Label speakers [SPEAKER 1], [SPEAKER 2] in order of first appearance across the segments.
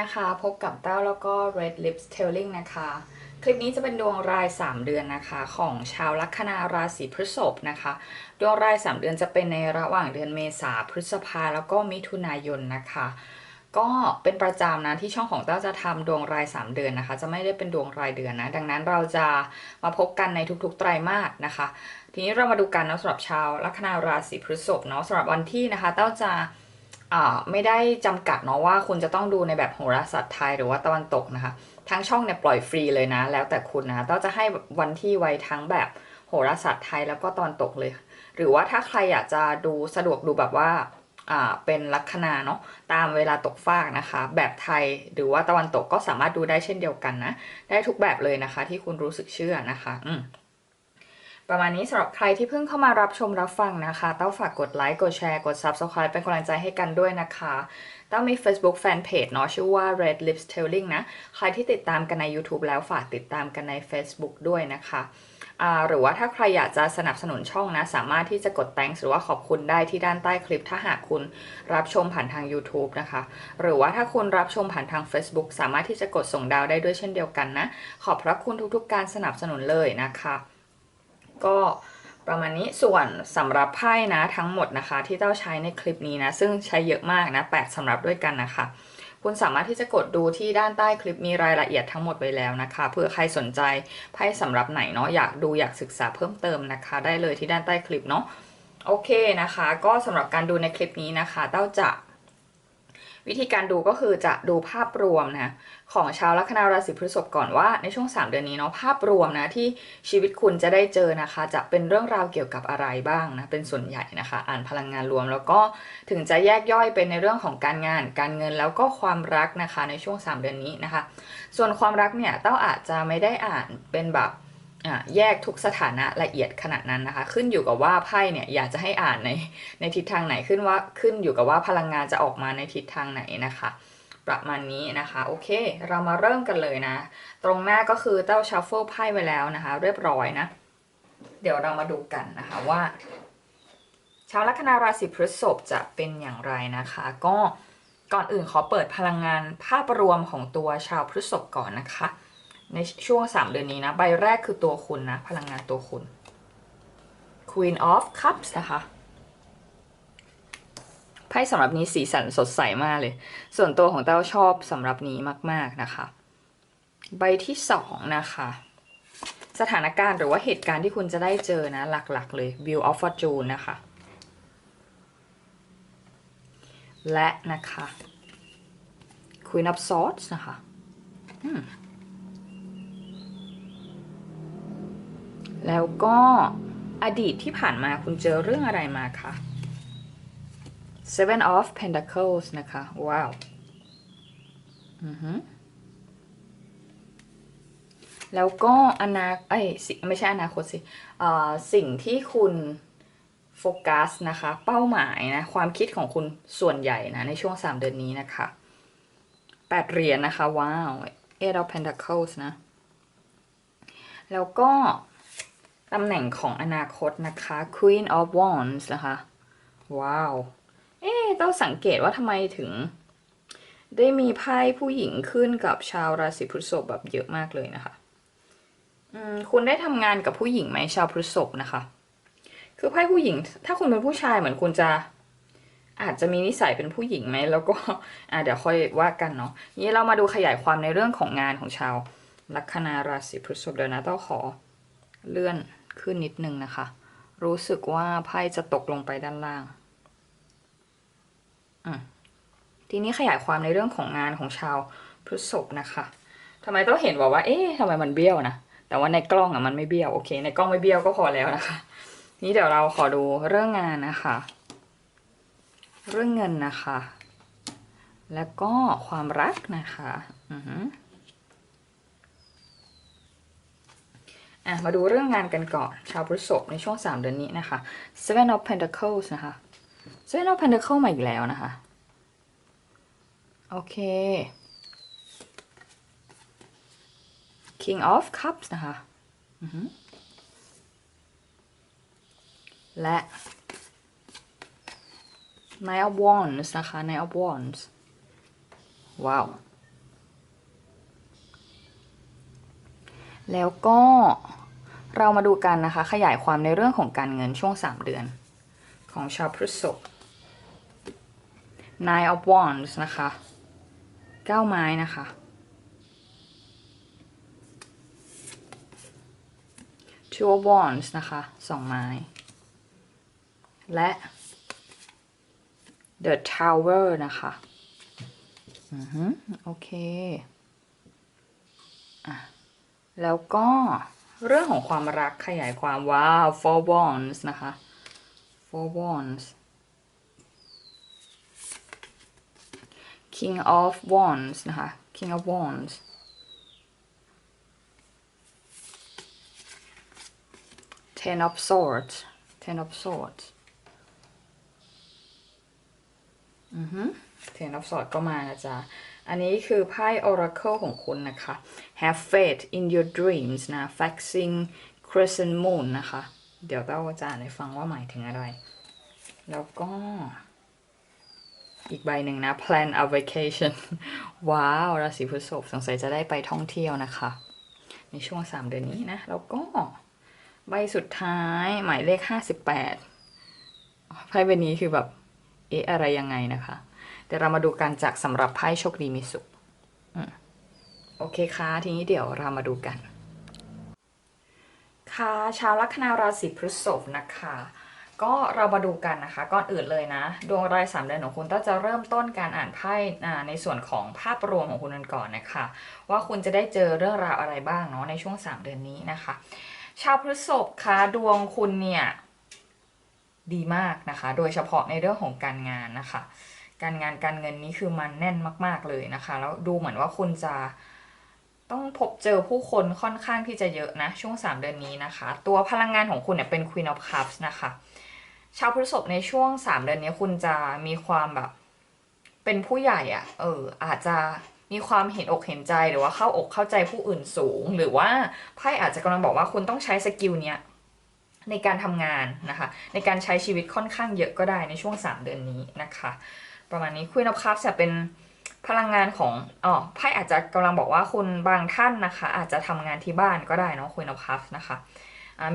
[SPEAKER 1] นะคะ พบกับเต้าแล้วก็ Red Lips Telling นะคะ คลิปนี้จะเป็นดวงราย 3 เดือนนะคะ ของชาวลัคนาราศีพฤษภนะคะ ดวงราย 3 เดือนจะเป็นในระหว่างเดือนเมษาพฤษภาแล้วก็มิถุนายนนะคะ ก็เป็นประจำนะที่ช่องของเต้าจะทำดวงราย 3 เดือนนะคะ จะไม่ได้เป็นดวงรายเดือนนะ ดังนั้นเราจะมาพบกันในทุกๆไตรมาสนะคะ ทีนี้เรามาดูกันนะสำหรับชาวลัคนาราศีพฤษภเนาะสำหรับวันที่นะคะ เต้าจะ ไม่ได้จำกัดเนาะว่าคุณจะต้องดูในแบบโหราศาสตร์ไทยหรือว่าตะวันตกนะคะ ทั้งช่องเนี่ยปล่อยฟรีเลยนะ แล้วแต่คุณนะเต้าจะให้วันที่ไว้ทั้งแบบโหราศาสตร์ไทยแล้วก็ตะวันตกเลย หรือว่าถ้าใครอยากจะดูสะดวกดูแบบว่าอ่าเป็นลัคนาเนาะตามเวลาตกฟากนะคะ แบบไทยหรือว่าตะวันตกก็สามารถดูได้เช่นเดียวกันนะ ได้ทุกแบบเลยนะคะที่คุณรู้สึกเชื่อนะคะ อืม ประมาณนี้สำหรับใครที่เพิ่งเข้ามารับชมรับฟังนะคะ เต้าฝากกดไลค์ กดแชร์ กด Subscribe เป็นกำลังใจให้กันด้วยนะคะ เต้ามี Facebook Fanpage เนาะชื่อว่า Red Lips Telling นะ ใครที่ติดตามกันใน YouTube แล้วฝากติดตามกันใน Facebook ด้วยนะคะหรือว่าถ้าใครอยากจะสนับสนุนช่องนะ สามารถที่จะกด thanks หรือว่าขอบคุณได้ที่ด้านใต้คลิป ถ้าหากคุณรับชมผ่านทาง YouTube นะคะ หรือว่าถ้าคุณรับชมผ่านทาง Facebook สามารถที่จะกดส่งดาวได้ด้วยเช่นเดียวกันนะ ขอบพระคุณทุกๆ การสนับสนุนเลยนะคะ ก็ประมาณนี้ส่วนสำหรับไพ่นะทั้งหมดนะคะ ที่เต้าใช้ในคลิปนี้นะ ซึ่งใช้เยอะมากนะแปดสำหรับด้วยกันนะคะ คุณสามารถที่จะกดดูที่ด้านใต้คลิปมีรายละเอียดทั้งหมดไว้แล้วนะคะเผื่อใครสนใจไพ่สำหรับไหนเนาะอยากดูอยากศึกษาเพิ่มเติมนะคะ ได้เลยที่ด้านใต้คลิปเนาะโอเคนะคะ ก็สำหรับการดูในคลิปนี้นะคะ เต้าจะ วิธีการดูก็คือจะดูภาพรวมนะของชาวลัคนาราศีพฤษภก่อนว่าในช่วง 3 เดือนนี้เนาะภาพรวมนะที่ชีวิตคุณจะได้เจอนะคะ จะเป็นเรื่องราวเกี่ยวกับอะไรบ้างนะเป็นส่วนใหญ่นะคะ อ่านพลังงานรวมแล้วก็ถึงจะแยกย่อยเป็นในเรื่องของการงาน การเงินแล้วก็ความรักนะคะในช่วง 3 เดือนนี้นะคะ ส่วนความรักเนี่ยเต้าอาจจะไม่ได้อ่านเป็นแบบ แยกทุกสถานะละเอียดขนาดนั้นนะคะ ขึ้นอยู่กับว่าไพ่เนี่ยอยากจะให้อ่านในในทิศทางไหนขึ้นว่าขึ้นอยู่กับว่าพลังงานจะออกมาในทิศทางไหนนะคะ ประมาณนี้นะคะโอเค เรามาเริ่มกันเลยนะ ตรงหน้าก็คือเต้าชัฟเฟิลไพ่ไว้แล้วนะคะ เรียบร้อยนะ เดี๋ยวเรามาดูกันนะคะว่า ชาวลัคนาราศีพฤษภจะเป็นอย่างไรนะคะ ก็ก่อนอื่นขอเปิดพลังงานภาพรวมของตัวชาวพฤษภก่อนนะคะ ในช่วง 3 เดือนนี้นะ ใบแรกคือตัวคุณนะ พลังงานตัวคุณ Queen of Cups นะคะไพ่สำหรับนี้สีสันสดใสมากเลย ส่วนตัวของเต้าชอบสำหรับนี้มาก ๆ นะคะ ใบที่สองนะคะ สถานการณ์หรือว่าเหตุการณ์ที่คุณจะได้เจอนะ หลัก ๆ เลย View of Fortune นะคะ และนะคะ Queen of Swords นะคะ อืม แล้วก็อดีตที่ผ่านมาคุณเจอเรื่องอะไรมาคะ Seven of Pentacles นะคะ ว้าวอือฮึแล้วก็อนาเอ้ยสิไม่ใช่อนาคตสิอ่อสิ่งที่คุณโฟกัสนะคะ เป้าหมายนะ ความคิดของคุณส่วนใหญ่นะ ในช่วง 3 เดือนนี้นะคะแปดเหรียญนะคะ ว้าว Eight of Pentacles นะ แล้วก็ ตำแหน่งของอนาคตนะคะ Queen of Wands นะคะ ว้าว เอ๊ต้องสังเกตว่าทำไมถึง ได้มีไพ่ผู้หญิงขึ้นกับชาวราศีพฤษภแบบเยอะมากเลยนะคะอืมคุณได้ทำงานกับผู้หญิงไหมชาวพฤษภนะคะ คือไพ่ผู้หญิง ถ้าคุณเป็นผู้ชายเหมือนคุณจะ อาจจะมีนิสัยเป็นผู้หญิงไหมแล้วก็อ่าเดี๋ยวค่อยว่ากันเนาะนี้เรามาดูขยายความในเรื่องของงานของชาวลัคนาราศีพฤษภเดี๋ยวนะต้องขอเลื่อน ขึ้นนิดนึงนะคะ รู้สึกว่าไพ่จะตกลงไปด้านล่างอมทีนี้ขยายความในเรื่องของงานของชาวพฤษภนะคะทำไมต้องเห็นบอกว่า เอ๊ะทำไมมันเบี้ยวนะ แต่ว่าในกล้องอะมันไม่เบี้ยว โอเค ในกล้องไม่เบี้ยวก็พอแล้วนะคะ นี้เดี๋ยวเราขอดูเรื่องงานนะคะ เรื่องเงินนะคะ แล้วก็ความรักนะคะ อือ อะมาดูเรื่องงานกันก่อน ชาวพฤษภในช่วง 3 เดือนนี้นะคะ Seven of Pentacles นะคะ Seven of Pentacles มาอีกแล้วนะคะ โอเค King of Cups นะคะและ Nine of Wands นะคะ Nine of Wands ว้าว แล้วก็เรามาดูกันนะคะ ขยายความในเรื่องของการเงินช่วง 3 เดือน ของชาวพฤษภ Nine of Wands นะคะเก้าไม้นะคะ Two of Wands นะคะสองไม้ และ The Tower นะคะ อือฮึโอเค แล้วก็เรื่องของความรักขยายความว้า Four Wands นะคะ Four Wands King of Wands นะคะ King of Wands Ten of Swords Ten of Swords อือฮึ Ten of Swords ก็มานะจ๊ะ อันนี้คือไพ่ Oracle ของคุณนะคะ Have faith in your dreams นะ Faxing Crescent Moon นะคะ เดี๋ยวเต้าจะอ่านให้ฟังว่าหมายถึงอะไร แล้วก็ อีกใบหนึ่งนะ Plan a vacation ว้าว ราศีพฤษภสงสัยจะได้ไปท่องเที่ยวนะคะ ในช่วง 3 เดือนนี้นะ แล้วก็ใบสุดท้ายหมายเลข 58ไพ่ใบนี้คือแบบ เอ๊ะ อะไรยังไงนะคะ เดี๋ยวเรามาดูกันจากสำหรับไพ่โชคดีมีสุขโอเคค่ะทีนี้เดี๋ยวเรามาดูกัน ค่ะชาวลัคนาราศีพฤษภนะคะ ก็เรามาดูกันนะคะก่อนอื่นเลยนะ ดวงรายสามเดือนของคุณก็จะเริ่มต้นการอ่านไพ่อ่าในส่วนของภาพรวมของคุณกันก่อนนะคะ ว่าคุณจะได้เจอเรื่องราวอะไรบ้างเนาะในช่วง 3 เดือนนี้นะคะ ชาวพฤษภคะดวงคุณเนี่ยดีมากนะคะ โดยเฉพาะในเรื่องของการงานนะคะ การงานการเงินนี้คือมันแน่นมาก ๆเลยนะคะ แล้วดูเหมือนว่าคุณจะต้องพบเจอผู้คนค่อนข้างที่จะเยอะนะ ช่วง 3 เดือนนี้นะคะ ตัวพลังงานของคุณเนี่ยเป็น Queen of Cups นะคะ ชาวพฤษภในช่วง 3 เดือนนี้คุณจะมีความแบบ เป็นผู้ใหญ่อะ่ะเอออาจจะมีความเห็นอกเห็นใจหรือว่าเข้าอกเข้าใจผู้อื่นสูง หรือว่าไพ่อาจจะกำลังบอกว่าคุณต้องใช้สกิลเนี้ยในการทำงานนะคะ ในการใช้ชีวิตค่อนข้างเยอะก็ได้ในช่วง 3 เดือนนี้นะคะ ประมาณนี้ Queen of Cups จะเป็นพลังงานของอ๋อไพ่อาจจะกำลังบอกว่าคุณบางท่านนะคะ อาจจะทำงานที่บ้านก็ได้เนาะ Queen of Cups นะคะ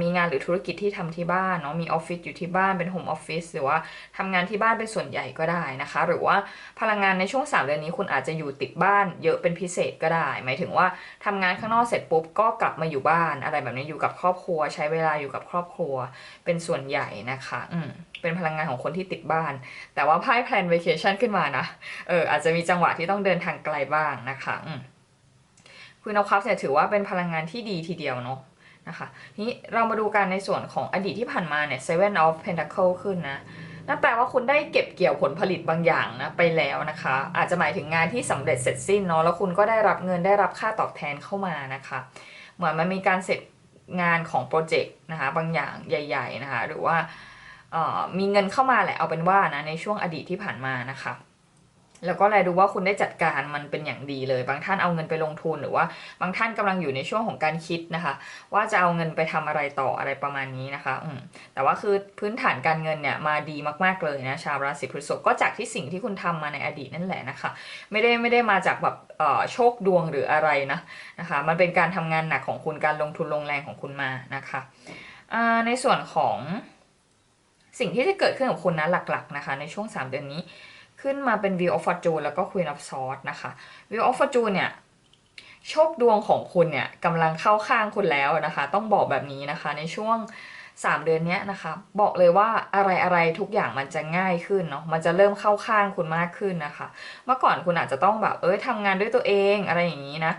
[SPEAKER 1] มีงานหรือธุรกิจที่ทำที่บ้านเนาะมีออฟฟิศอยู่ที่บ้านเป็นโฮมออฟฟิศหรือว่าทำงานที่บ้านเป็นส่วนใหญ่ก็ได้นะคะ หรือว่าพลังงานในช่วง3เดือนนี้คุณอาจจะอยู่ติดบ้านเยอะเป็นพิเศษก็ได้ หมายถึงว่าทำงานข้างนอกเสร็จปุ๊บก็กลับมาอยู่บ้าน อะไรแบบนี้อยู่กับครอบครัว ใช้เวลาอยู่กับครอบครัวเป็นส่วนใหญ่นะคะ อืม เป็นพลังงานของคนที่ติดบ้าน แต่ว่าไพ่แพลน vacation ขึ้นมานะเอออาจจะมีจังหวะที่ต้องเดินทางไกลบ้างนะคะอืมคุณเอาคัพเนี่ยถือว่าเป็นพลังงานที่ดีทีเดียวเนาะนะคะนี้เรามาดูกันในส่วนของอดีตที่ผ่านมาเนี่ย Seven of Pentacle ขึ้นนะนั่นแปลว่าคุณได้เก็บเกี่ยวผลผลิตบางอย่างนะไปแล้วนะคะ อาจจะหมายถึงงานที่สำเร็จเสร็จสิ้นเนาะแล้วคุณก็ได้รับเงินได้รับค่าตอบแทนเข้ามานะคะ เหมือนมันมีการเสร็จงานของโปรเจกต์นะคะบางอย่างใหญ่ ๆนะคะ หรือว่า มีเงินเข้ามาแหละเอาเป็นว่านะในช่วงอดีตที่ผ่านมานะคะแล้วก็แลดูว่าคุณได้จัดการมันเป็นอย่างดีเลย บางท่านเอาเงินไปลงทุนหรือว่า บางท่านกำลังอยู่ในช่วงของการคิดนะคะ ว่าจะเอาเงินไปทำอะไรต่ออะไรประมาณนี้นะคะอืแต่ว่าคือพื้นฐานการเงินเนี่ยมาดีมากๆเลยนะชาวราศีพฤษภก็จากที่สิ่งที่คุณทำมาในอดีตนั่นแหละนะคะ ไม่ได้ไม่ได้มาจากแบบโชคดวงหรืออะไรนะนะคะ มันเป็นการทำงานหนักของคุณการลงทุนลงแรงของคุณมานะคะในส่วนของ สิ่งที่จะเกิดขึ้นกับคุณนะหลักๆนะคะในช่วง 3 เดือนนี้ ขึ้นมาเป็น View of Fortune แล้วก็ Queen of Swords นะคะ View of Fortune เนี่ยโชคดวงของคุณเนี่ยกำลังเข้าข้างคุณแล้วนะคะ ต้องบอกแบบนี้นะคะในช่วง 3 เดือนนี้นะคะ บอกเลยว่าอะไรอะไรทุกอย่างมันจะง่ายขึ้นเนาะมันจะเริ่มเข้าข้างคุณมากขึ้นนะคะ เมื่อก่อนคุณอาจจะต้องแบบเอ้ยทำงานด้วยตัวเองอะไรอย่างนี้นะ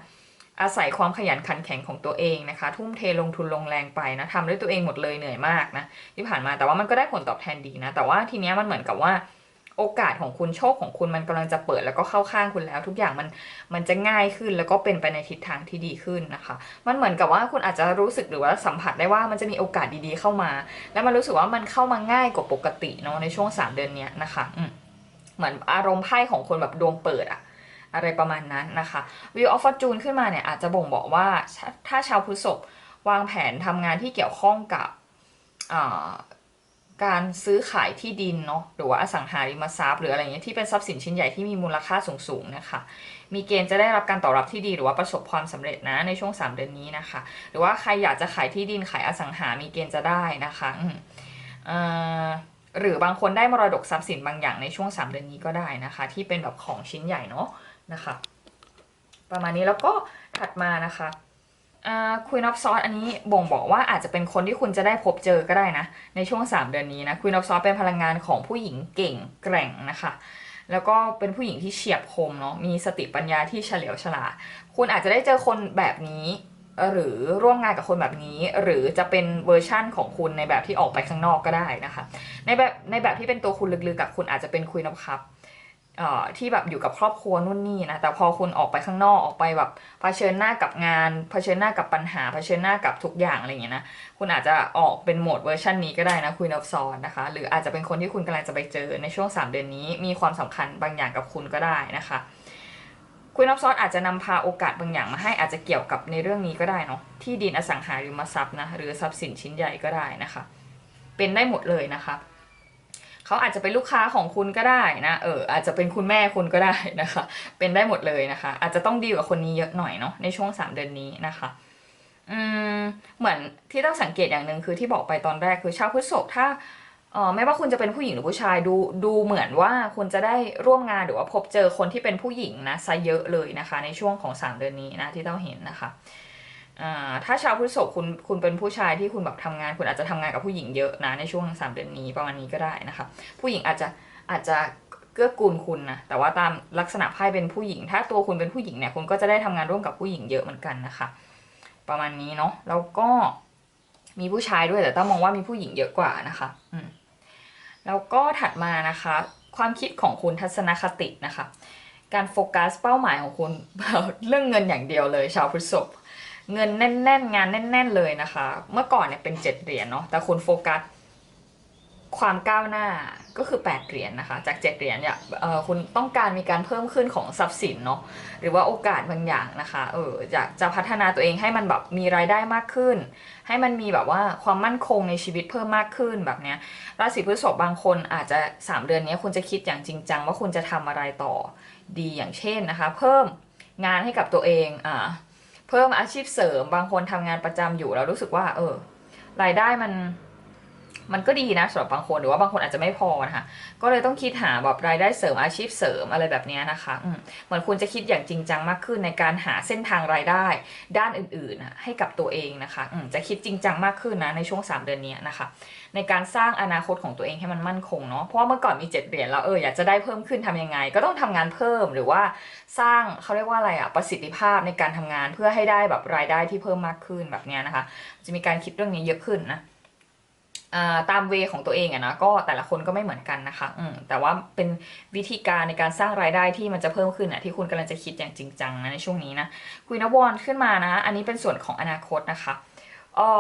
[SPEAKER 1] อาศัยความขยันขันแข็งของตัวเองนะคะ ทุ่มเทลงทุนลงแรงไปนะทำด้วยตัวเองหมดเลยเหนื่อยมากนะที่ผ่านมาแต่ว่ามันก็ได้ผลตอบแทนดีนะ แต่ว่าทีเนี้ยมันเหมือนกับว่าโอกาสของคุณโชคของคุณมันกำลังจะเปิดแล้วก็เข้าข้างคุณแล้ว ทุกอย่างมันมันจะง่ายขึ้นแล้วก็เป็นไปในทิศทางที่ดีขึ้นนะคะ มันเหมือนกับว่าคุณอาจจะรู้สึกหรือว่าสัมผัสได้ว่ามันจะมีโอกาสดีๆเข้ามา แล้วมันรู้สึกว่ามันเข้ามาง่ายกว่าปกติเนาะในช่วง 3 เดือนเนี้ยนะคะอืมเหมือนอารมณ์ไพ่ของคนแบบดวงเปิดอะ อะไรประมาณนั้นนะคะ View of Fortune ขึ้นมาเนี่ยอาจจะบ่งบอกว่าถ้าชาวพฤษภวางแผนทำงานที่เกี่ยวข้องกับการซื้อขายที่ดินเนาะหรือว่าอสังหาริมทรัพย์หรืออะไรเงี้ยที่เป็นทรัพย์สินชิ้นใหญ่ที่มีมูลค่าสูงๆนะคะ มีเกณฑ์จะได้รับการตอบรับที่ดีหรือว่าประสบความสำเร็จนะในช่วง 3 เดือนนี้นะคะ หรือว่าใครอยากจะขายที่ดินขายอสังหา มีเกณฑ์จะได้นะคะหรือบางคนได้มรดกทรัพย์สินบางอย่างในช่วง 3 เดือนนี้ก็ได้นะคะ ที่เป็นแบบของชิ้นใหญ่เนาะ นะคะ ประมาณนี้แล้วก็ถัดมานะคะคุยนอฟซอสอันนี้บ่งบอกว่าอาจจะเป็นคนที่คุณจะได้พบเจอก็ได้นะ ในช่วง 3 เดือนนี้นะคุยนอฟซอสเป็นพลังงานของผู้หญิงเก่งแกร่งนะคะ แล้วก็เป็นผู้หญิงที่เฉียบคมเนาะมีสติปัญญาที่เฉลียวฉลาดคุณอาจจะได้เจอคนแบบนี้หรือร่วมงานกับคนแบบนี้ หรือจะเป็นเวอร์ชั่นของคุณในแบบที่ออกไปข้างนอกก็ได้นะคะ ในแบบในแบบที่เป็นตัวคุณลึกๆกับคุณอาจจะเป็นคุยนอฟคัพ ที่แบบอยู่กับครอบครัวนู่นนี่นะแต่พอคุณออกไปข้างนอกออกไปแบบเผชิญหน้ากับงานเผชิญหน้ากับปัญหาเผชิญหน้ากับทุกอย่างอะไรอย่างเงี้ยนะคุณอาจจะออกเป็นโหมดเวอร์ชันนี้ก็ได้นะคุยนอฟซอนนะคะ หรืออาจจะเป็นคนที่คุณกำลังจะไปเจอในช่วง 3 เดือนนี้ มีความสำคัญบางอย่างกับคุณก็ได้นะคะคุยนอฟซอนอาจจะนำพาโอกาสบางอย่างมาให้อาจจะเกี่ยวกับในเรื่องนี้ก็ได้เนาะที่ดินอสังหาริมทรัพย์นะหรือทรัพย์สินชิ้นใหญ่ก็ได้นะคะ เป็นได้หมดเลยนะคะ เขาอาจจะเป็นลูกค้าของคุณก็ได้นะเอออาจจะเป็นคุณแม่คุณก็ได้นะคะ เป็นได้หมดเลยนะคะ อาจจะต้องดีลกับคนนี้เยอะหน่อยเนาะในช่วง 3 เดือนนี้นะคะอืมเหมือนที่ต้องสังเกตอย่างหนึ่งคือที่บอกไปตอนแรกคือชาวพฤษภถ้าเออไม่ว่าคุณจะเป็นผู้หญิงหรือผู้ชายดูดูเหมือนว่าคุณจะได้ร่วมงานหรือว่าพบเจอคนที่เป็นผู้หญิงนะซะเยอะเลยนะคะ ในช่วงของ 3 เดือนนี้นะที่ต้องเห็นนะคะ ถ้าชาวพฤษภคุณคุณเป็นผู้ชายที่คุณแบบทำงาน คุณอาจจะทำงานกับผู้หญิงเยอะนะในช่วงสามเดือนนี้ประมาณนี้ก็ได้นะคะผู้หญิงอาจจะอาจจะเกื้อกูลคุณนะแต่ว่าตามลักษณะไพ่เป็นผู้หญิง ถ้าตัวคุณเป็นผู้หญิงเนี่ยคุณก็จะได้ทำงานร่วมกับผู้หญิงเยอะเหมือนกันนะคะ ประมาณนี้เนาะแล้วก็มีผู้ชายด้วยแต่ต้องมองว่ามีผู้หญิงเยอะกว่านะคะอืมแล้วก็ถัดมานะคะ ความคิดของคุณทัศนคตินะคะ การโฟกัสเป้าหมายของคุณเรื่องเงินอย่างเดียวเลยชาวพฤษภ เงินแน่น ๆ งานแน่น ๆ เลยนะคะ เมื่อก่อนเนี่ยเป็นเจ็ดเหรียญเนาะแต่คุณโฟกัสความก้าวหน้าก็คือ 8 เหรียญนะคะ จาก 7 เหรียญเนี่ยคุณต้องการมีการเพิ่มขึ้นของทรัพย์สินเนาะหรือว่าโอกาสบางอย่างนะคะเอออยากจะพัฒนาตัวเองให้มันแบบมีรายได้มากขึ้น ให้มันมีแบบว่าความมั่นคงในชีวิตเพิ่มมากขึ้นแบบเนี้ยราศีพฤษภบางคนอาจจะ 3 เดือนนี้คุณจะคิดอย่างจริงจังว่าคุณจะทำอะไรต่อดีอย่างเช่นนะคะ เพิ่มงานให้กับตัวเองอ่า เพิ่มอาชีพเสริม บางคนทำงานประจำอยู่แล้วรู้สึกว่า เออรายได้มัน มันก็ดีนะสำหรับบางคนหรือว่าบางคนอาจจะไม่พอนะคะก็เลยต้องคิดหาแบบรายได้เสริมอาชีพเสริมอะไรแบบนี้นะคะเหมือนคุณจะคิดอย่างจริงจังมากขึ้นในการหาเส้นทางรายได้ ด้านอื่นๆนะให้กับตัวเองนะคะจะคิดจริงจังมากขึ้นนะในช่วง 3 เดือนนี้นะคะ ในการสร้างอนาคตของตัวเองให้มันมั่นคงเนาะเพราะว่าเมื่อก่อนมี 7 เหรียญแล้วเอออยากจะได้เพิ่มขึ้นทำยังไง ก็ต้องทำงานเพิ่มหรือว่าสร้างเขาเรียกว่าอะไรอะประสิทธิภาพในการทำงานเพื่อให้ได้แบบรายได้ที่เพิ่มมากขึ้นแบบนี้นะคะ จะมีการคิดเรื่องนี้เยอะขึ้นนะ ตามเวของตัวเองอะนะก็แต่ละคนก็ไม่เหมือนกันนะคะอืแต่ว่าเป็นวิธีการในการสร้างรายได้ที่มันจะเพิ่มขึ้นอะที่คุณกำลังจะคิดอย่างจริงจังนะในช่วงนี้นะคุยนวอนขึ้นมานะ อันนี้เป็นส่วนของอนาคตนะคะอ๋อ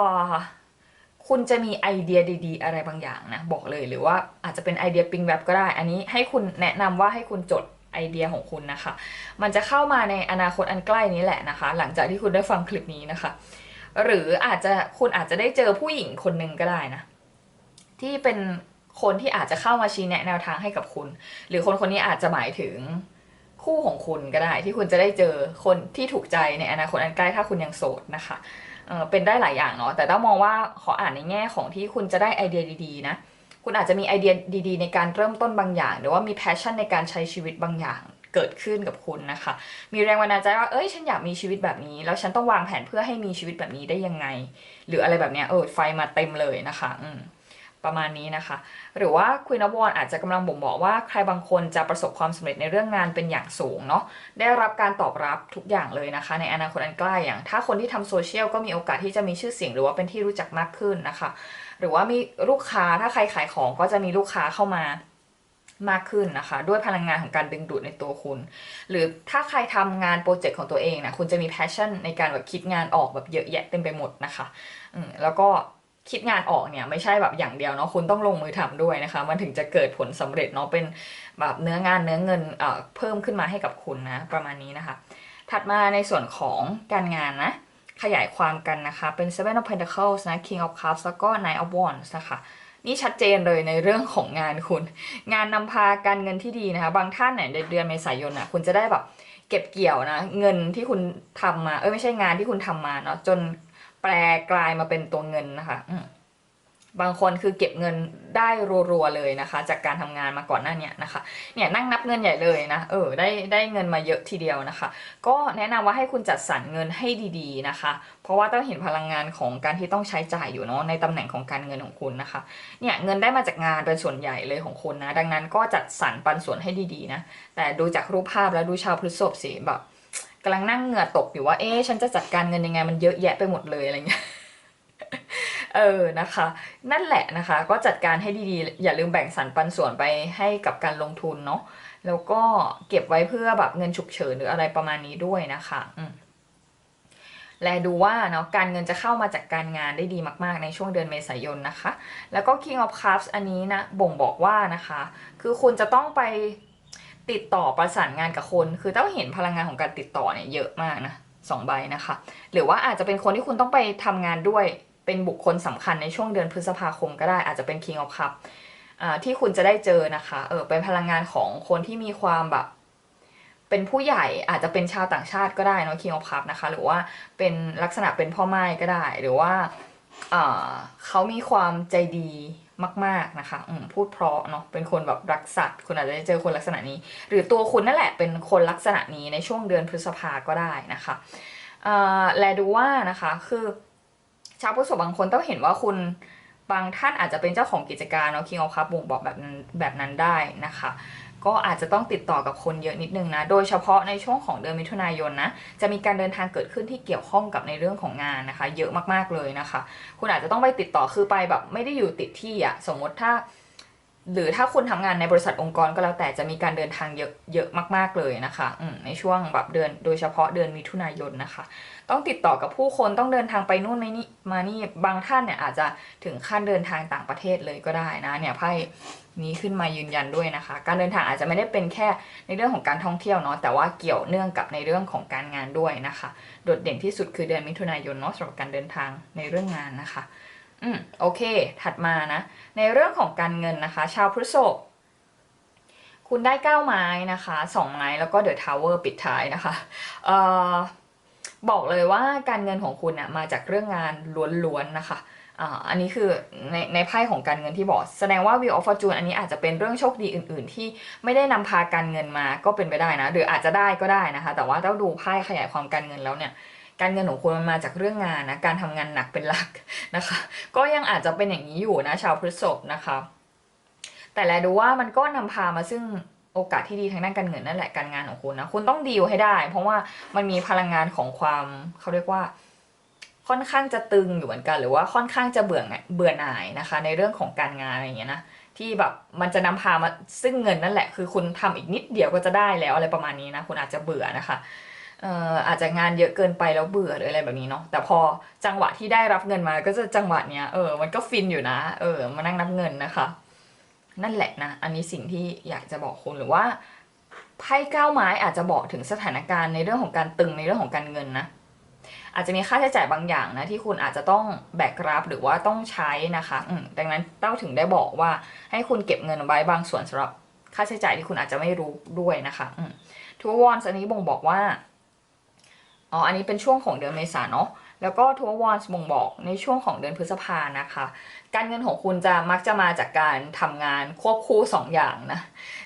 [SPEAKER 1] คุณจะมีไอเดียดี ๆ อะไรบางอย่างนะบอกเลยหรือว่าอาจจะเป็นไอเดียปิงแบบก็ได้ อันนี้ให้คุณแนะนำว่าให้คุณจดไอเดียของคุณนะคะ มันจะเข้ามาในอนาคตอันใกล้นี้แหละนะคะ หลังจากที่คุณได้ฟังคลิปนี้นะคะ หรืออาจจะคุณอาจจะได้เจอผู้หญิงคนหนึ่งก็ได้นะ ที่เป็นคนที่อาจจะเข้ามาชี้แนะแนวทางให้กับคุณ หรือคนคนนี้อาจจะหมายถึงคู่ของคุณก็ได้ ที่คุณจะได้เจอคนที่ถูกใจในอนาคตอันใกล้ถ้าคุณยังโสดนะคะเเป็นได้หลายอย่างเนาะแต่ต้องมองว่าขออ่านในแง่ของที่คุณจะได้ไอเดียดีๆนะคุณอาจจะมีไอเดียดีๆ ในการเริ่มต้นบางอย่าง หรือว่ามีแพชชั่นในการใช้ชีวิตบางอย่างเกิดขึ้นกับคุณนะคะ มีแรงบันดาลใจว่า เอ้ย ฉันอยากมีชีวิตแบบนี้ แล้วฉันต้องวางแผนเพื่อให้มีชีวิตแบบนี้ได้ยังไง หรืออะไรแบบเนี้ย เออ ไฟมาเต็มเลยนะคะ อืม ประมาณนี้นะคะ หรือว่าคุยนวอนอาจจะกำลังบ่งบอกว่าใครบางคนจะประสบความสำเร็จในเรื่องงานเป็นอย่างสูงเนาะได้รับการตอบรับทุกอย่างเลยนะคะ ในอนาคตอันใกล้อย่าง ถ้าคนที่ทำโซเชียลก็มีโอกาสที่จะมีชื่อเสียงหรือว่าเป็นที่รู้จักมากขึ้นนะคะ หรือว่ามีลูกค้าถ้าใครขายของก็จะมีลูกค้าเข้ามามากขึ้นนะคะ ด้วยพลังงานของการดึงดูดในตัวคุณ หรือถ้าใครทำงานโปรเจกต์ของตัวเองนะคุณจะมีแพชชั่นในการแบบคิดงานออกแบบเยอะแยะเต็มไปหมดนะคะแล้วก็ คิดงานออกเนี่ยไม่ใช่แบบอย่างเดียวเนาะคุณต้องลงมือทำด้วยนะคะ มันถึงจะเกิดผลสำเร็จเนาะเป็นแบบเนื้องานเนื้อเงินเอ่อเพิ่มขึ้นมาให้กับคุณนะประมาณนี้นะคะ ถัดมาในส่วนของการงานนะขยายความกันนะคะ เป็น Seven of Pentacles นะ King of Cups แล้วก็ Knight of Wands นะคะนี่ชัดเจนเลยในเรื่องของงานคุณ งานนำพาการเงินที่ดีนะคะ บางท่านเนี่ยในเดือนเมษายนอะคุณจะได้แบบเก็บเกี่ยวนะ เงินที่คุณทำมา เออไม่ใช่งานที่คุณทำมาเนาะจน แปลกลายมาเป็นตัวเงินนะคะบางคนคือเก็บเงินได้รัวๆเลยนะคะ จากการทำงานมาก่อนหน้าเนี้นะคะ เนี่ยนั่งนับเงินใหญ่เลยนะ เออได้ได้เงินมาเยอะทีเดียวนะคะ ก็แนะนำว่าให้คุณจัดสรรเงินให้ดีๆนะคะ เพราะว่าต้องเห็นพลังงานของการที่ต้องใช้จ่ายอยู่เนาะในตำแหน่งของการเงินของคุณนะคะ เนี่ยเงินได้มาจากงานเป็นส่วนใหญ่เลยของคุณนะ ดังนั้นก็จัดสรรปันส่วนให้ดีๆนะ แต่ดูจากรูปภาพแล้วดูชาวพฤษภสิแบบ กำลังนั่งเหงื่อตกอยู่ว่าเอ๊ะฉันจะจัดการเงินยังไงมันเยอะแยะไปหมดเลยอะไรเงี้ยเออนะคะ นั่นแหละนะคะ ก็จัดการให้ดีๆ อย่าลืมแบ่งสรรปันส่วนไปให้กับการลงทุนเนาะแล้วก็เก็บไว้เพื่อแบบเงินฉุกเฉินหรืออะไรประมาณนี้ด้วยนะคะอืมและดูว่าเนาะการเงินจะเข้ามาจากการงานได้ดีมากๆ ในช่วงเดือนเมษายนนะคะ แล้วก็ King of Cups อันนี้นะบ่งบอกว่านะคะ คือคุณจะต้องไป ติดต่อประสานงานกับคน คือต้องเห็นพลังงานของการติดต่อเนี่ยเยอะมากนะสองใบนะคะ หรือว่าอาจจะเป็นคนที่คุณต้องไปทำงานด้วยเป็นบุคคลสำคัญในช่วงเดือนพฤษภาคมก็ได้อาจจะเป็น King of Cup อ่าที่คุณจะได้เจอนะคะเออเป็นพลังงานของคนที่มีความแบบ เป็นผู้ใหญ่อาจจะเป็นชาวต่างชาติก็ได้นะ King of Cup นะคะ หรือว่าเป็นลักษณะเป็นพ่อไม้ก็ได้ หรือว่าอ่าเขามีความใจดี มาก ๆนะคะอืมพูดเพราะเนาะเป็นคนแบบรักสัตว์คุณอาจจะได้เจอคนลักษณะนี้ หรือตัวคุณนั่นแหละเป็นคนลักษณะนี้ในช่วงเดือนพฤษภาก็ได้นะคะแลดูว่านะคะคือชาวพุทธบางคนต้องเห็นว่าคุณบางท่านอาจจะเป็นเจ้าของกิจการเนาะ King of Cup บ่งบอกแบบนั้นแบบนั้นได้นะคะ ก็อาจจะต้องติดต่อกับคนเยอะนิดนึงนะ โดยเฉพาะในช่วงของเดือนมิถุนายนนะ จะมีการเดินทางเกิดขึ้นที่เกี่ยวข้องกับในเรื่องของงานนะคะ เยอะมากๆเลยนะคะ คุณอาจจะต้องไปติดต่อคือไปแบบไม่ได้อยู่ติดที่อะสมมติถ้า หรือถ้าคุณทำงานในบริษัทองค์กรก็แล้วแต่จะมีการเดินทางเยอะเยอะมาก ๆเลยนะคะในช่วงแบบเดือนโดยเฉพาะเดือนมิถุนายนนะคะ ต้องติดต่อกับผู้คนต้องเดินทางไปนู่นไปนี่มานี่บางท่านเนี่ยอาจจะถึงขั้นเดินทางต่างประเทศเลยก็ได้นะเนี่ยไพ่นี้ขึ้นมายืนยันด้วยนะคะ การเดินทางอาจจะไม่ได้เป็นแค่ในเรื่องของการท่องเที่ยวเนาะแต่ว่าเกี่ยวเนื่องกับในเรื่องของการงานด้วยนะคะ โดดเด่นที่สุดคือเดือนมิถุนายนเนาะสำหรับการเดินทางในเรื่องงานนะคะ อืมโอเค ถัดมานะ ในเรื่องของการเงินนะคะ ชาวพฤษภคุณได้เก้าไม้นะคะสองไม้แล้วก็เดอะทาวเวอร์ปิดท้ายนะคะเอ่อบอกเลยว่าการเงินของคุณนะมาจากเรื่องงานล้วนๆนะคะอันนี้คือในในไพ่ของการเงินที่บอก แสดงว่า Wheel of Fortune อันนี้อาจจะเป็นเรื่องโชคดีอื่น ๆ ที่ไม่ได้นำพาการเงินมาก็เป็นไปได้นะ หรืออาจจะได้ก็ได้นะคะ แต่ว่าต้องดูไพ่ขยายความการเงินแล้วเนี่ย การเงินของคุณมันมาจากเรื่องงานนะการทำงานหนักเป็นหลักนะคะ ก็ยังอาจจะเป็นอย่างนี้อยู่นะชาวพฤษภนะคะ แต่แลดูว่ามันก็นำพามาซึ่งโอกาสที่ดีทางด้านการเงินนั่นแหละการงานของคุณนะคุณต้องดีลให้ได้ เพราะว่ามันมีพลังงานของความเขาเรียกว่าค่อนข้างจะตึงอยู่เหมือนกัน หรือว่าค่อนข้างจะเบื่อไงเบื่อหน่ายนะคะ ในเรื่องของการงานอะไรอย่างเงี้ยนะที่แบบมันจะนำพามาซึ่งเงินนั่นแหละ คือคุณทำอีกนิดเดียวก็จะได้แล้วอะไรประมาณนี้นะคุณอาจจะเบื่อนะคะ เอ่ออาจจะงานเยอะเกินไปแล้วเบื่อหรืออะไรแบบนี้เนาะแต่พอจังหวะที่ได้รับเงินมาก็จะจังหวะเนี้ยเออมันก็ฟินอยู่นะเออมานั่งนับเงินนะคะ นั่นแหละนะ อันนี้สิ่งที่อยากจะบอกคุณหรือว่าไพ่เก้าไม้อาจจะบอกถึงสถานการณ์ในเรื่องของการตึงในเรื่องของการเงินนะอาจจะมีค่าใช้จ่ายบางอย่างนะที่คุณอาจจะต้องแบกรับหรือว่าต้องใช้นะคะดังนั้นเต้าถึงได้บอกว่าให้คุณเก็บเงินไว้บางส่วนสำหรับค่าใช้จ่ายที่คุณอาจจะไม่รู้ด้วยนะคะทัววอนอันนี้บ่งบอกว่า อ๋ออันนี้เป็นช่วงของเดือนเมษาเนาะแล้วก็ทัวร์วอนส์บ่งบอกในช่วงของเดือนพฤษภานะคะ การเงินของคุณจะมักจะมาจากการทำงานควบคู่สองอย่างนะ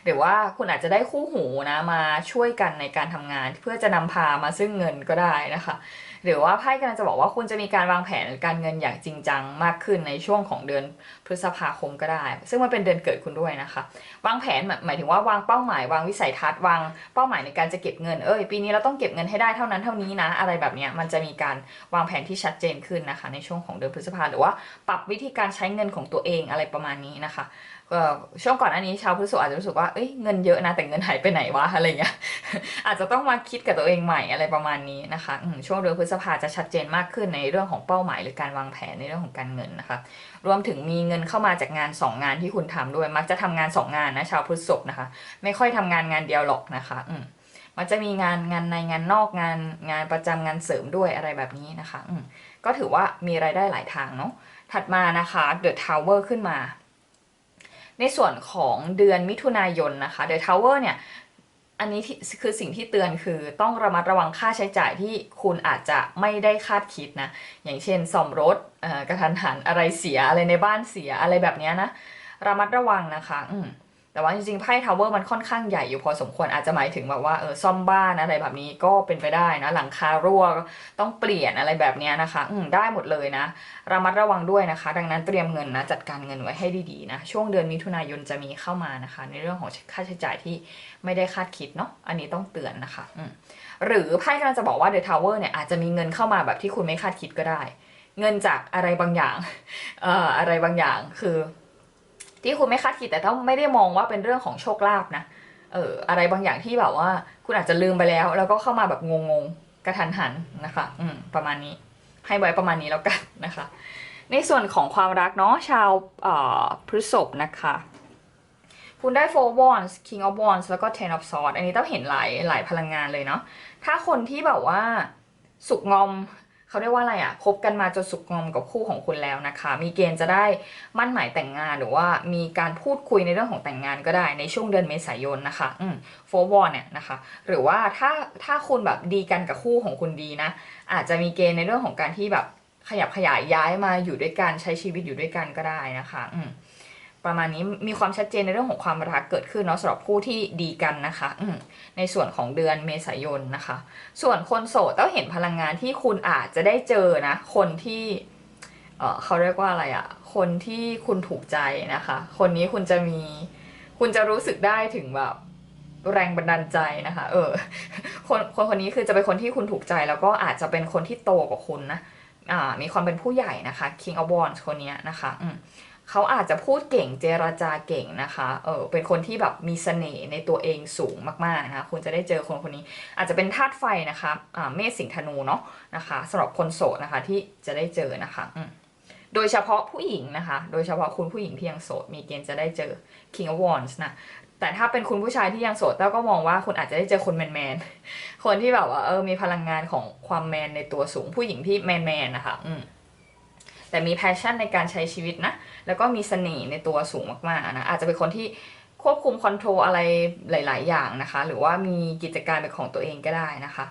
[SPEAKER 1] หรือว่าคุณอาจจะได้คู่หูนะมาช่วยกันในการทำงาน เพื่อจะนำพามาซึ่งเงินก็ได้นะคะ หรือว่าไพ่กำลังจะบอกว่าคุณจะมีการวางแผนการเงินอย่างจริงจังมากขึ้นในช่วงของเดือนพฤษภาคมก็ได้ ซึ่งมันเป็นเดือนเกิดคุณด้วยนะคะวางแผนหมายถึงว่าวางเป้าหมายวางวิสัยทัศน์วางเป้าหมายในการจะเก็บเงินเอ้ยปีนี้เราต้องเก็บเงินให้ได้เท่านั้นเท่านี้นะ อะไรแบบนี้มันจะมีการวางแผนที่ชัดเจนขึ้นนะคะ ในช่วงของเดือนพฤษภาหรือว่าปรับวิธีการใช้เงินของตัวเองอะไรประมาณนี้นะคะ ช่วงก่อนอันนี้ชาวพฤษภอาจจะรู้สึกว่าเอ้ยเงินเยอะนะแต่เงินหายไปไหนวะอะไรเงี้ยอาจจะต้องมาคิดกับตัวเองใหม่อะไรประมาณนี้นะคะช่วงเดือนพฤษภาจะชัดเจนมากขึ้นในเรื่องของเป้าหมายหรือการวางแผนในเรื่องของการเงินนะคะรวมถึงมีเงินเข้ามาจากงาน 2 งานที่คุณทำด้วย มักจะทำงาน 2 งานนะชาวพฤษภนะคะ ไม่ค่อยทำงานงานเดียวหรอกนะคะอืมันจะมีงานงานในงานนอกงานงานประจำงานเสริมด้วยอะไรแบบนี้นะคะอืก็ถือว่ามีรายได้หลายทางเนาะถัดมานะคะ The Tower ขึ้นมา ในส่วนของเดือนมิถุนายนนะคะ The Tower เนี่ยอันนี้คือสิ่งที่เตือนคือต้องระมัดระวังค่าใช้จ่ายที่คุณอาจจะไม่ได้คาดคิดนะ อย่างเช่นซ่อมรถกระทันหันอะไรเสียอะไรในบ้านเสียอะไรแบบนี้นะ ระมัดระวังนะคะ อืม แต่ว่าจริงๆไพ่ทาวเวอร์มันค่อนข้างใหญ่อยู่พอสมควรอาจจะหมายถึงแบบว่าเออซ่อมบ้านอะไรแบบนี้ก็เป็นไปได้นะ หลังคารั่วต้องเปลี่ยนอะไรแบบนี้นะคะ อืมได้หมดเลยนะ ระมัดระวังด้วยนะคะ ดังนั้นเตรียมเงินนะ จัดการเงินไว้ให้ดีๆนะ ช่วงเดือนมิถุนายนจะมีเข้ามานะคะ ในเรื่องของค่าใช้จ่ายที่ไม่ได้คาดคิดเนาะอันนี้ต้องเตือนนะคะอืมหรือไพ่กำลังจะบอกว่าเดอะทาวเวอร์เนี่ยอาจจะมีเงินเข้ามาแบบที่คุณไม่คาดคิดก็ได้ เงินจากอะไรบางอย่างเอ่ออะไรบางอย่างคือ ที่คุณไม่คาดคิดแต่ต้องไม่ได้มองว่าเป็นเรื่องของโชคลาภนะเอออะไรบางอย่างที่แบบว่า คุณอาจจะลืมไปแล้ว แล้วก็เข้ามาแบบงงๆกระทันหันนะคะ อืมประมาณนี้ ให้ไว้ประมาณนี้แล้วกันนะคะ ในส่วนของความรักเนาะชาวเอ่อพฤษภนะคะ คุณได้ four wands king of wands แล้วก็ ten of swords อันนี้ต้องเห็นหลายหลายพลังงานเลยเนาะถ้าคนที่แบบว่าสุกงอม เขาเรียกว่าอะไรอะคบกันมาจนสุกงอมกับคู่ของคุณแล้วนะคะ มีเกณฑ์จะได้มั่นหมายแต่งงานหรือว่ามีการพูดคุยในเรื่องของแต่งงานก็ได้ในช่วงเดือนเมษายนนะคะอืมโฟวอนเนี่ยนะคะ หรือว่าถ้าถ้าคุณแบบดีกันกับคู่ของคุณดีนะ อาจจะมีเกณฑ์ในเรื่องของการที่แบบขยับขยายย้ายมาอยู่ด้วยกันใช้ชีวิตอยู่ด้วยกันก็ได้นะคะอืม ประมาณนี้มีความชัดเจนในเรื่องของความรักเกิดขึ้นเนาะสำหรับผู้ที่ดีกันนะคะอืในส่วนของเดือนเมษายนนะคะ ส่วนคนโสดต้องเห็นพลังงานที่คุณอาจจะได้เจอนะ คนที่เออเขาเรียกว่าอะไรอะคนที่คุณถูกใจนะคะ คนนี้คุณจะมีคุณจะรู้สึกได้ถึงแบบแรงบันดาลใจนะคะ เออ คนคนคนนี้คือจะเป็นคนที่คุณถูกใจ แล้วก็อาจจะเป็นคนที่โตกว่าคุณนะ อ่า มีความเป็นผู้ใหญ่นะคะ King of Wands คนนี้นะคะ อืม เขาอาจจะพูดเก่งเจรจาเก่งนะคะเออเป็นคนที่แบบมีเสน่ห์ในตัวเองสูงมากๆนะคะคุณจะได้เจอคนคนนี้ อาจจะเป็นธาตุไฟนะคะอ่าเมษสิงธนูเนาะนะคะสำหรับคนโสดนะคะที่จะได้เจอนะคะอืมโดยเฉพาะผู้หญิงนะคะ โดยเฉพาะคุณผู้หญิงที่ยังโสด มีเกณฑ์จะได้เจอ King of Wands นะ แต่ถ้าเป็นคุณผู้ชายที่ยังโสดเต้าก็มองว่าคุณอาจจะได้เจอคนแมนๆคนที่แบบว่าเออมีพลังงานของความแมนในตัวสูง ผู้หญิงที่แมนๆนะคะ อืม แต่มีแพชชั่นในการใช้ชีวิตนะ แล้วก็มีเสน่ห์ในตัวสูงมากๆนะ อาจจะเป็นคนที่ควบคุมคอนโทรลอะไรหลาย ๆ อย่างนะคะ หรือว่ามีกิจการเป็นของตัวเองก็ได้นะคะ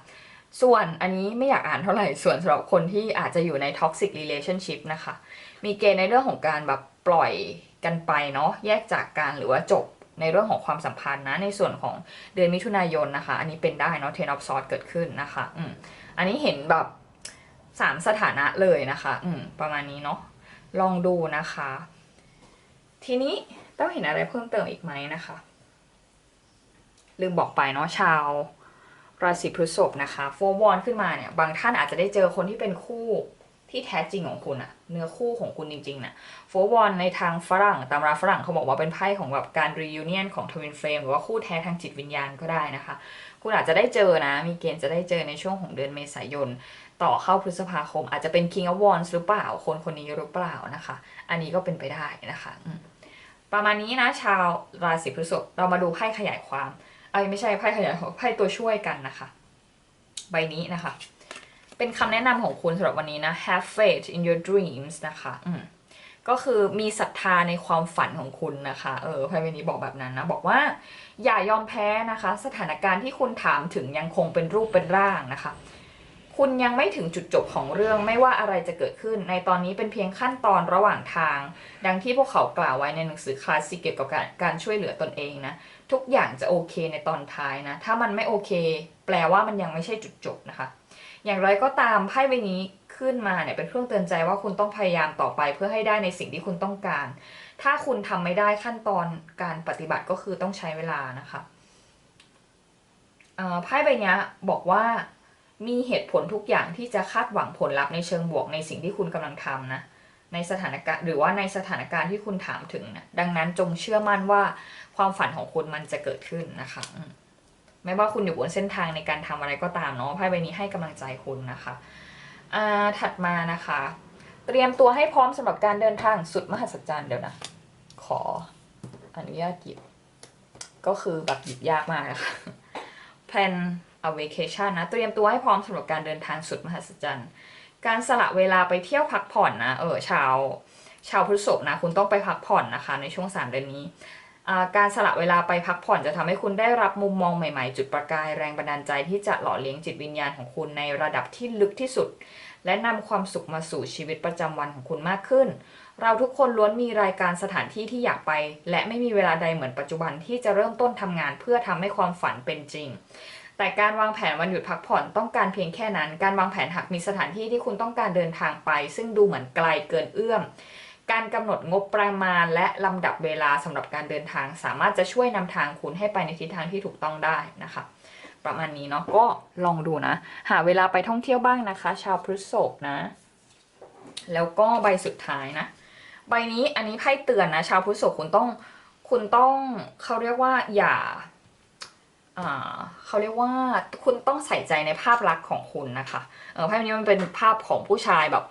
[SPEAKER 1] ส่วนอันนี้ไม่อยากอ่านเท่าไหร่ ส่วนสำหรับคนที่อาจจะอยู่ใน toxic relationship นะคะ มีเกณฑ์ในเรื่องของการแบบปล่อยกันไปเนาะ แยกจากกันหรือว่าจบในเรื่องของความสัมพันธ์นะ ในส่วนของเดือนมิถุนายนนะคะ อันนี้เป็นได้เนาะ ten of swords เกิดขึ้นนะคะ อืมอันนี้เห็นแบบ สามสถานะเลยนะคะ อืม ประมาณนี้เนาะ ลองดูนะคะ ทีนี้ต้องเห็นอะไรเพิ่มเติมอีกไหมนะคะ ลืมบอกไปเนาะชาวราศีพฤษภนะคะโฟวอนขึ้นมาเนี่ย บางท่านอาจจะได้เจอคนที่เป็นคู่ที่แท้จริงของคุณอะเนื้อคู่ของคุณจริงๆนะโฟวอนในทางฝรั่งตามราฝรั่งเขาบอกว่าเป็นไพ่ของแบบการรีวิเนียนของทวินเฟรมหรือว่าคู่แท้ทางจิตวิญญาณก็ได้นะคะ คุณอาจจะได้เจอนะ มีเกณฑ์จะได้เจอในช่วงของเดือนเมษายน ต่อเข้าพฤษภาคม อาจจะเป็น King of Wands หรือเปล่า คนคนนี้หรือเปล่านะคะ อันนี้ก็เป็นไปได้นะคะประมาณนี้นะชาวราศีพฤษภเรามาดูไพ่ขยายความเอ้ไม่ใช่ไพ่ขยายไพ่ตัวช่วยกันนะคะ ใบนี้นะคะ เป็นคำแนะนำของคุณสำหรับวันนี้นะ have faith in your dreams นะคะก็คือมีศรัทธาในความฝันของคุณนะคะ เออไพ่ใบนี้บอกแบบนั้นนะ บอกว่าอย่ายอมแพ้นะคะ สถานการณ์ที่คุณถามถึงยังคงเป็นรูปเป็นร่างนะคะ คุณยังไม่ถึงจุดจบของเรื่องไม่ว่าอะไรจะเกิดขึ้น ในตอนนี้เป็นเพียงขั้นตอนระหว่างทาง ดังที่พวกเขากล่าวไว้ในหนังสือคลาสสิกเกี่ยวกับการช่วยเหลือตนเองนะ ทุกอย่างจะโอเคในตอนท้ายนะ ถ้ามันไม่โอเค แปลว่ามันยังไม่ใช่จุดจบนะคะ อย่างไรก็ตามไพ่ใบนี้ขึ้นมาเนี่ยเป็นเครื่องเตือนใจว่าคุณต้องพยายามต่อไปเพื่อให้ได้ในสิ่งที่คุณต้องการ ถ้าคุณทำไม่ได้ขั้นตอนการปฏิบัติก็คือต้องใช้เวลานะคะไพ่ใบนี้บอกว่า มีเหตุผลทุกอย่างที่จะคาดหวังผลลัพธ์ในเชิงบวกในสิ่งที่คุณกำลังทำนะในสถานการณ์หรือว่าในสถานการณ์ที่คุณถามถึงนะดังนั้นจงเชื่อมั่นว่าความฝันของคุณมันจะเกิดขึ้นนะคะอืมไม่ว่าคุณอยู่บนเส้นทางในการทำอะไรก็ตามเนาะไพ่ใบนี้ให้กำลังใจคุณนะคะอ่าถัดมานะคะ เตรียมตัวให้พร้อมสำหรับการเดินทางสุดมหัศจรรย์เดี๋ยวนะ ขออนุญาตหยิบ ก็คือแบบหยิบยากมากนะคะ plan a vacation นะ เตรียมตัวให้พร้อมสำหรับการเดินทางสุดมหัศจรรย์ การสละเวลาไปเที่ยวพักผ่อนนะ เออชาวชาวพฤษภนะ คุณต้องไปพักผ่อนนะคะ ในช่วง3เดือนนี้ การสละเวลาไปพักผ่อนจะทำให้คุณได้รับมุมมองใหม่ๆ จุดประกายแรงบันดาลใจที่จะหล่อเลี้ยงจิตวิญญาณของคุณในระดับที่ลึกที่สุด และนำความสุขมาสู่ชีวิตประจำวันของคุณมากขึ้น เราทุกคนล้วนมีรายการสถานที่ที่อยากไป และไม่มีเวลาใดเหมือนปัจจุบันที่จะเริ่มต้นทำงานเพื่อทำให้ความฝันเป็นจริง แต่การวางแผนวันหยุดพักผ่อนต้องการเพียงแค่นั้น การวางแผนหากมีสถานที่ที่คุณต้องการเดินทางไป ซึ่งดูเหมือนไกลเกินเอื้อม การกำหนดงบประมาณและลำดับเวลาสำหรับการเดินทาง สามารถจะช่วยนำทางคุณให้ไปในทิศทางที่ถูกต้องได้นะคะประมาณนี้เนาะก็ลองดูนะ หาเวลาไปท่องเที่ยวบ้างนะคะ ชาวพฤษภนะ แล้วก็ใบสุดท้ายนะ ใบนี้อันนี้ไพ่เตือนนะ ชาวพฤษภคุณต้องคุณต้องเขาเรียกว่าอย่าอ่า เขาเรียกว่าคุณต้องใส่ใจในภาพลักษณ์ของคุณนะคะเออไพ่ใบนี้มันเป็นภาพของผู้ชายแบบ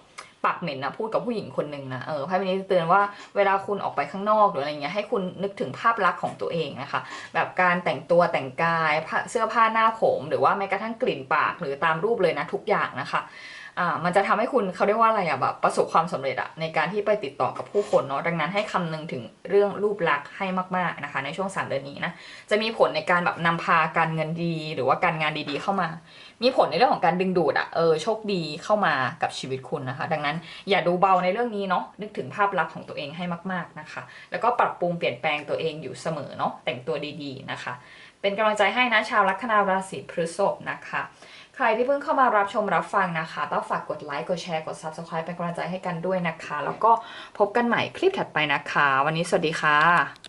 [SPEAKER 1] ปากเหม็นนะพูดกับผู้หญิงคนหนึ่งนะเออไพ่ใบนี้เตือนว่าเวลาคุณออกไปข้างนอกหรืออะไรเงี้ยให้คุณนึกถึงภาพลักษณ์ของตัวเองนะคะ แบบการแต่งตัวแต่งกายเสื้อผ้าหน้าผม หรือว่าแม้กระทั่งกลิ่นปากหรือตามรูปเลยนะทุกอย่างนะคะ อ่ามันจะทำให้คุณเขาเรียกว่าอะไรอะแบบประสบความสำเร็จอะในการที่ไปติดต่อกับผู้คนเนาะดังนั้นให้คำนึงถึงเรื่องรูปลักษณ์ให้มากๆนะคะ ในช่วงสามเดือนนี้นะจะมีผลในการแบบนำพาการเงินดีหรือว่าการงานดีๆ เข้ามา มีผลในเรื่องของการดึงดูดอะเออโชคดีเข้ามากับชีวิตคุณนะคะ ดังนั้นอย่าดูเบาในเรื่องนี้เนาะนึกถึงภาพลักษณ์ของตัวเองให้มาก ๆนะคะ แล้วก็ปรับปรุงเปลี่ยนแปลงตัวเองอยู่เสมอเนาะแต่งตัวดีๆนะคะ เป็นกำลังใจให้นะชาวลัคนาราศีพฤษภนะคะ ใครที่เพิ่งเข้ามารับชมรับฟังนะคะ ต้องฝากกดไลค์กดแชร์กด subscribe เป็นกำลังใจให้กันด้วยนะคะ แล้วก็พบกันใหม่คลิปถัดไปนะคะ วันนี้สวัสดีค่ะ